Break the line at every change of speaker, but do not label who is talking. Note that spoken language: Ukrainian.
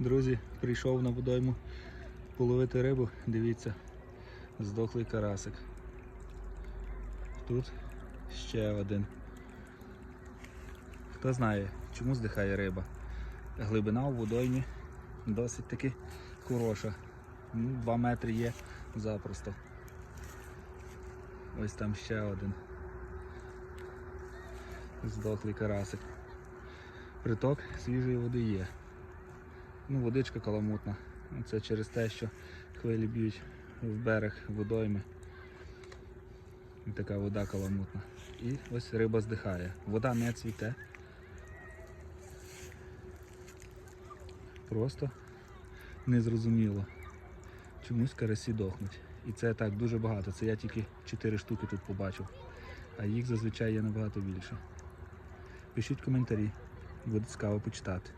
Друзі, прийшов на водойму половити рибу. Дивіться, здохлий карасик. Тут ще один. Хто знає, чому здихає риба? Глибина у водоймі досить таки хороша. Ну, Два метри є запросто. Ось там ще один. Здохлий карасик. Приток свіжої води є. Ну, водичка каламутна. Це через те, що хвилі б'ють в берег водойми. І така вода каламутна. І ось риба здихає. Вода не цвіте. Просто незрозуміло. Чомусь карасі дохнуть. І це так дуже багато. Це я тільки 4 штуки тут побачив. А їх зазвичай є набагато більше. Пишіть коментарі, буде цікаво почитати.